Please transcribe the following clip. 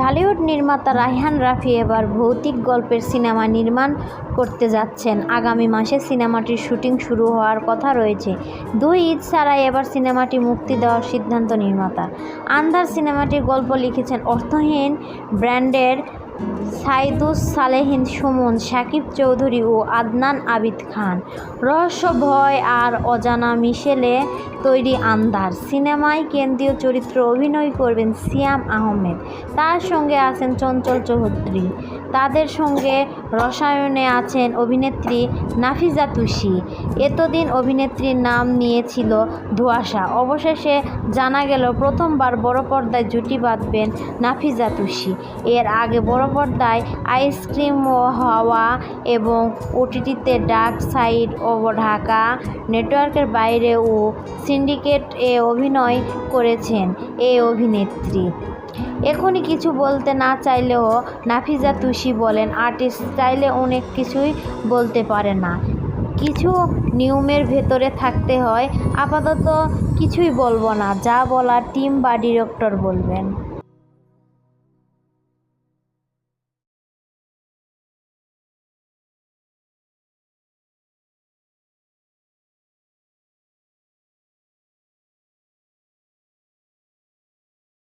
ঢালিউড নির্মাতা রায়হান রাফি এবার ভৌতিক গল্পের সিনেমা নির্মাণ করতে যাচ্ছেন। আগামী মাসে সিনেমাটির শুটিং শুরু হওয়ার কথা রয়েছে। দুই ঈদ ছাড়াই এবার সিনেমাটি মুক্তি দেওয়ার সিদ্ধান্ত নির্মাতা। আন্দার সিনেমাটির গল্প লিখেছেন অর্থহীন ব্র্যান্ডের সাইদুস সালেহিন, সুমন, শাকিব চৌধুরী ও আদনান আবিদ খান। রহস্য, ভয় আর অজানা মিশেলে তৈরি আন্দার। সিনেমায় কেন্দ্রীয় চরিত্র অভিনয় করবেন সিয়াম আহমেদ। তার সঙ্গে আছেন চঞ্চল চৌধুরী। তাদের সঙ্গে রসায়নে আছেন অভিনেত্রী নাফিজা তুষি এতদিন অভিনেত্রীর নাম নিয়েছিল ধোঁয়াশা। অবশেষে জানা গেল, প্রথমবার বড় পর্দায় জুটি বাঁধবেন নাফিজা তুষি এর আগে বড় পর্দায় আইসক্রিম ও হাওয়া এবং ওটিটিতে ডার্ক সাইড ও ঢাকা নেটওয়ার্কের বাইরে ও সিন্ডিকেট এ অভিনয় করেছেন এই অভিনেত্রী। এখনই কিছু বলতে না চাইলেও নাফিজা তুষি বলেন আর্টিস্ট চাইলে অনেক কিছুই বলতে পারে না। কিছু নিয়মের ভেতরে থাকতে হয়। আপাতত কিছুই বলব না। যা বলার টিম বা ডিরেক্টর বলবেন।